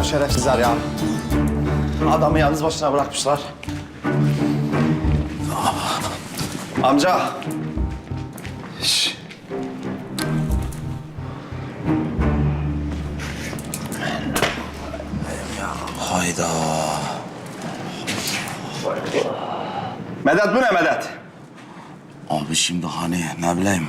Bu şerefsizler ya? Adamı yalnız başına bırakmışlar. Amca. Şş. Hayda. Medet bu ne Medet? Abi şimdi hani ne bileyim.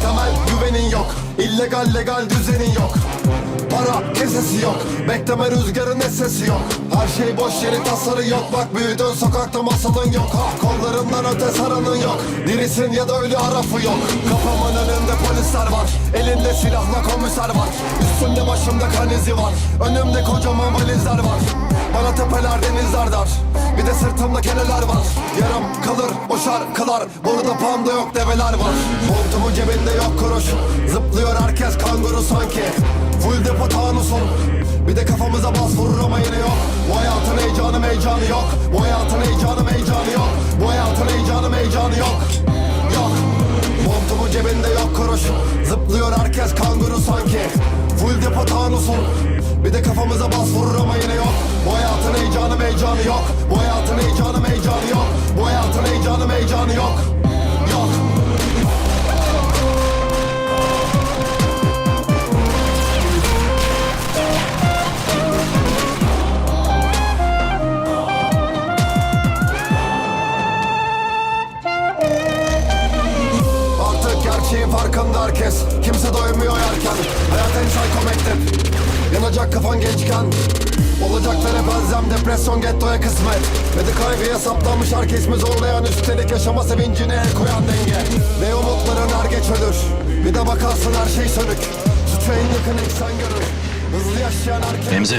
Temel güvenin yok. İllegal legal düzenin yok Para kesesi yok. Bekleme rüzgarın sesi yok. Her şey boş yeri tasarı yok. Bak büyüdün sokakta masalın yok. Ha, Kollarından öte saranın yok. Dirisin ya da ölü arafı yok. Kafamın önünde polisler var. Elinde silahla komiser var. Üstümde başımda kan izi var. Önümde kocaman valizler var. Bana tepeler denizler dar. Bir de sırtımda keneler var. Yarım kalır o şarkılar Burada panda yok develer var. Montumun cebinde yok kuruş. Zıplıyor herkes kanguru sanki Full depo tanusun Bir de kafamıza bas vurur ama yine yok. Bu hayatın heyecanı meycanı yok. Bu hayatın heyecanı meycanı yok. Bu hayatın heyecanı meycanı yok. Yok. Montumun cebinde yok kuruş. Zıplıyor herkes kanguru sanki. Full depo tanusun Bir de kafamıza bas vurur ama yine yok. Bu hayatın heyecanı meycanı yok. Bu hayatın heyecanı meycanı yok. Bu hayatın heyecanı meycanı yok Yok Farkında herkes. Kimse doymuyor yerken. Hayat en psycho mektep Yanacak kafan gençken. Olacaklara benzem depresyon gettoya kısmet. Ve de kaygıya saplanmış herkes mi zorlayan? Üstelik yaşama sevincine el koyan denge. Ve umutların er geç ölür. Bir de bakarsın her şey sönük. Suçu en yakın eksen görür. Hızlı yaşayan herkes Remzi,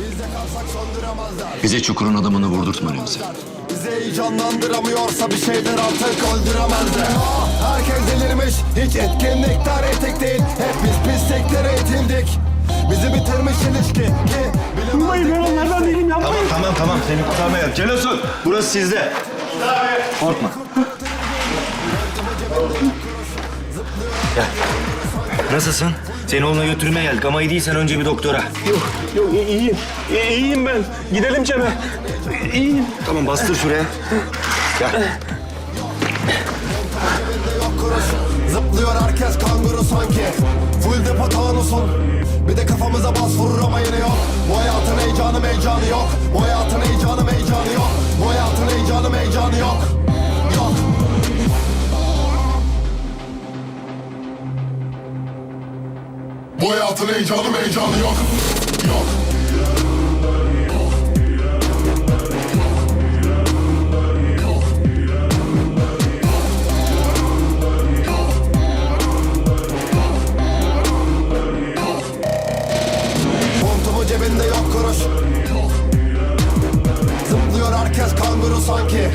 Bizde kalsak söndüremezler bize çukurun adamını vurdurtma Remzi. Bizi heyecanlandıramıyorsa bir şeyler artık öldüremezler Ah, Herkes delirmiş hiç etkinlikler etik değil Hep biz pisliklere eğitildik Bizi bitirmiş ilişki ki Yapmayın ben onlardan değilim yapmayın. Tamam tamam tamam seni kurtarmaya. Celasun burası sizde. Korkma. Nasılsın? Seni oğluna götürmeye geldik ama iyi değilsen önce bir doktora. Yok, yok i- iyiyim. İ- İyiyim ben. Gidelim Cem'e. İyiyim. Tamam bastır şuraya. kuruş Zıplıyor herkes kanguru sanki Full depo tanusun Bir de kafamıza bas vurur ama yine yok Bu hayatın heyecanı meycanı yok Bu hayatın heyecanı meycanı hayatın heyecanı heyecanı yok. Yok. Montumun cebinde yok kuruş Zıplıyor herkes kanguru sanki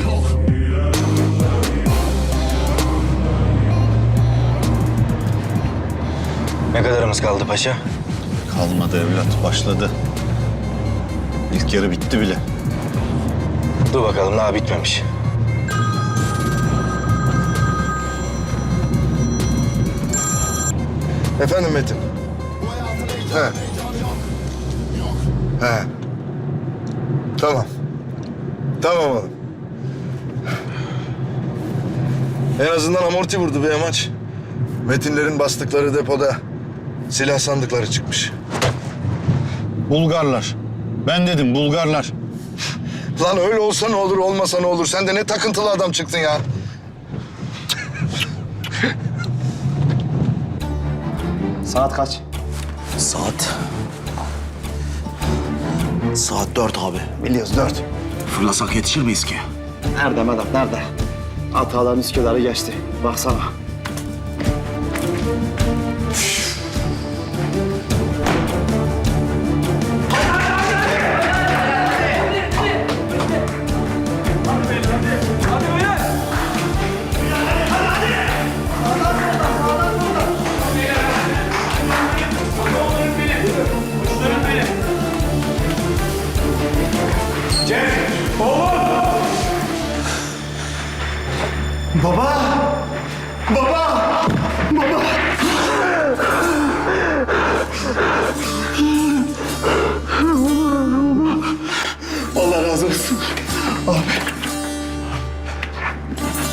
Ne kadarımız kaldı paşa? Kalmadı evlat başladı. İlk yarı bitti bile. Dur bakalım daha bitmemiş. Efendim Metin. He. He. Tamam. Tamam oğlum. En azından amorti vurdu bir amaç. Metinlerin bastıkları depoda silah sandıkları çıkmış. Bulgarlar. Ben dedim Bulgarlar. Lan öyle olsa ne olur, olmasa ne olur? Sen de ne takıntılı adam çıktın ya. Saat kaç? Saat Saat dört abi. Biliyoruz dört. Fırlasak yetişir miyiz ki? Nerede Medet nerede? Ataların Üsküdar'ı geçti. Baksana.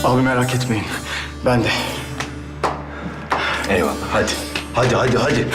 Abi merak etmeyin. Ben de. Eyvallah hadi. Hadi hadi hadi.